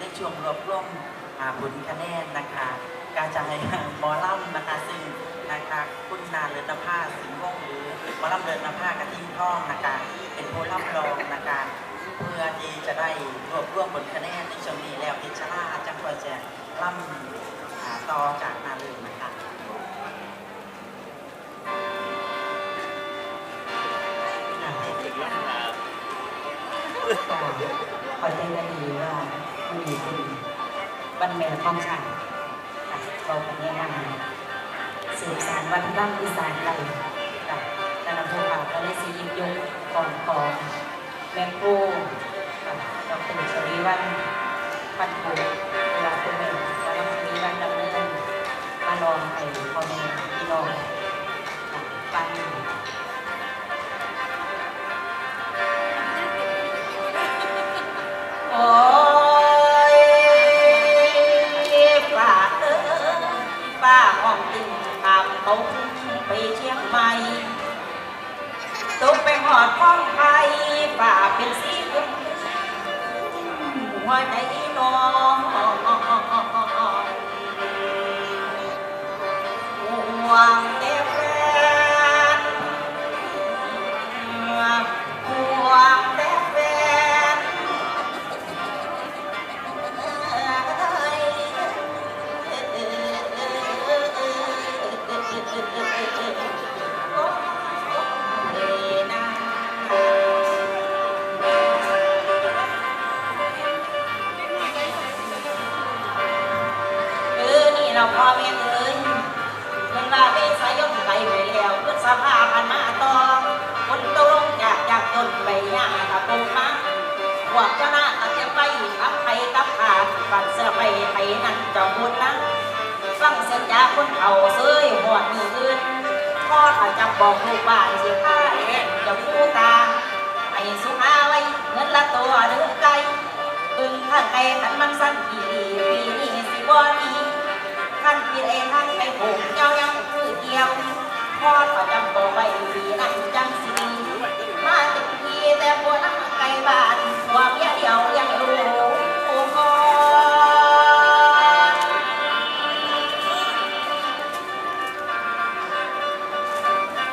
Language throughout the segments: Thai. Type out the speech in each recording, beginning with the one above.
ในช่วงรวบรวมอ่าผลคะแนนนะคะการจะให้หมอลำนะคะซึ่งนะคะคุณนาเลิศภาสิงห์วงศ์หรือหมอลำเลิศภากระทิงทองนะคะเป็นผู้รับรองนะคะเพื่อที่จะได้รวบรวมผลคะแนนในช่วงนี้แล้วพิชราจังหวัดจะล่ำอ่าต่อจากนาเลิศนะคะขอใจได้ดีว่า มันมีคุณบันแม่ของฉันเราไปแนะนำสืบสารวัฒนธรรมอีสานไทยกับธนภูเขาก็เลยสียิบยงก่อนกองแม่ครูกับดรชลีวันพันธุ์ภูเวลาเป็นแม่แล้วก็มีวันดำเนินมาลองให้พ่อแม่พี่น้องค่ะ หัวใจน้อง เราพ่อแม่เอ้ยเงินว่าเวสายมไปไปแล้วพฤษภาพันมาตอคนตกลงจากจากต้นไปยางกับปูมาพวกเจ้าหน้าตัดจะไปกับไผกับขาดปันเสื้อไปไผนั่นจ้าบุญนะฟังเสียงจากคนเขาเซ้ยหอดมืออื่นพ่อถ้าจะบอกลูกบ้านสิข้าเล่นจะพูตาไอ้สุขาไว้เงินละตัวเดือไกลอึงข้างไกลขันมันสั้น พ่อเขาจำตัวไว้ดีนั่นจังสิมาถึงทีแต่บัวนั่งไกลบ้านหัวเมียเดียวยังรู้โอ้กอน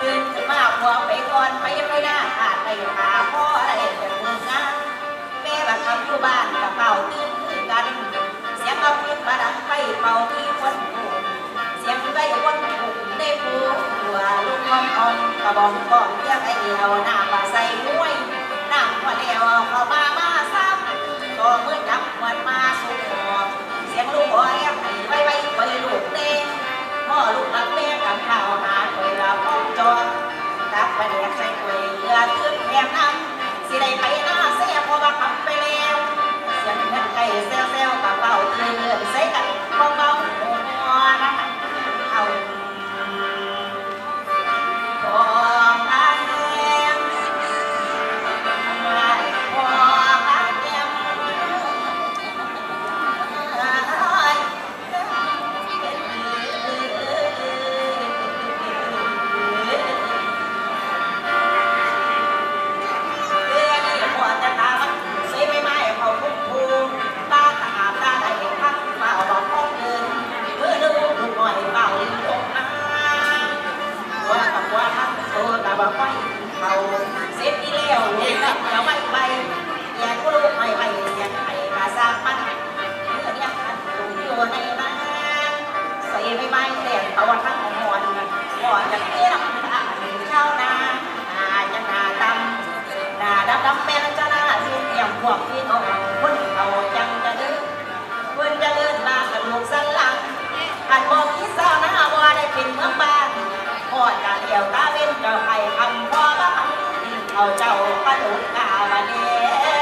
ตื่นขึ้นมาหัวไปก่อนไปไม่ได้ขาดไปหาพ่ออะไรแต่เมืองงานแม่บักคำอยู่บ้านกับเป่าตื่นคือกันเสียงเอาพิษมาดังไฟเป่าที่คนผูกเสียงไฟคนผูกได้ผู วลูกคองคองกระบองกองเรียกไอเดียวหน้าว่าใส่มวยหน้ำพอแล้วเข้ามามา คนเขาจังจะดื้อเพื่อนจะเดินมากระดูกสันหลังหันบอกที่สาวนะว่าได้เป็นเมืองบ้านพ่อจะเดี่ยวตาเว้นจะไข่คำพ่อบ้านเอาเจ้าปะดุกกาบาเน่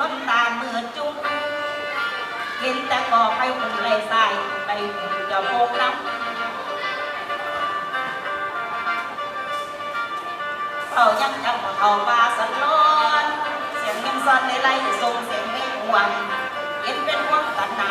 ร้อยล้านเลยหมอเมื่อบ้านยินน้นตาเมื่อจุ้งเห็นแต่ก่อไปหุ่นไรใส่ไปหุ่นจะโพกน้ำเขายังจำเขาปลาสันลอน เสียงยังสั่นในไรส่งเสียงไม่หวันเห็นเป็นห่วงกันห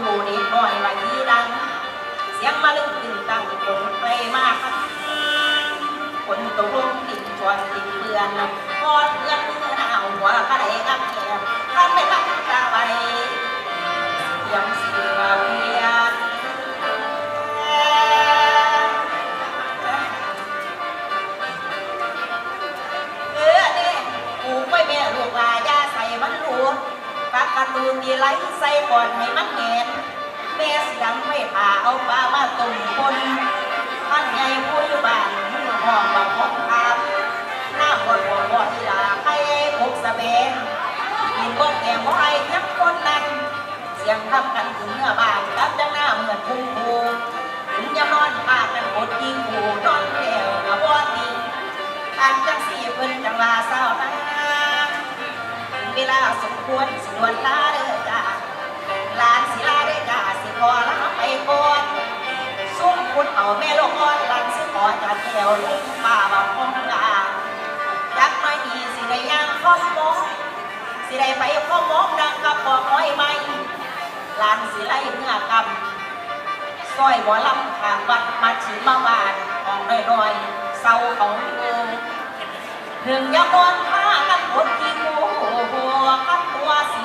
รียกความเด็กน้อยว่ายีดัง เสียงมาลึกตึงตังคนไปมากคนตกลงติดชวนติดเพื่อนพอดเพื่อนเมื่อหนาวหัวกระไดกับเาตูนีไลท์ใส่ก่อนให้มันเห็นแม่สียงไม่ผ่าเอาปลามาตุ่มคนท่านใหญ่ผู้อยู่บ้านมือห้องบังห้องคามหน้าบนบนบนที่ลาให้พกสะเบนกินพวกแกงบ่ไอ้ยักคนนั้น เสียงทำกันถึงเมื่อบานกับจังหน้าเหมือนพุ่งผูถึงยามนอนพากันกดยิงหูนอนแก้วกับวอดีทางจังสี่เพิ่นจังลาเศร้านะ เวลาสมควรสิดวนลาเด้อจ้าลานศิลาได้กาสิขอลาไปก่อนซุ่มคุณเอาแม่ลูกอ่อนลันสิขอจากแถวลุงป่าบางห้องกายักไม่ดีสิได้ย่างข้อมมองสิได้ไปข้อมมองดังกับบอกน้อยไหมลานศิลาเมื่อกำซอยหัวลำขางวัดมาชิมมาบานของน้อยๆเศร้าของโงถึงยามนผ้ากันหดที่ หั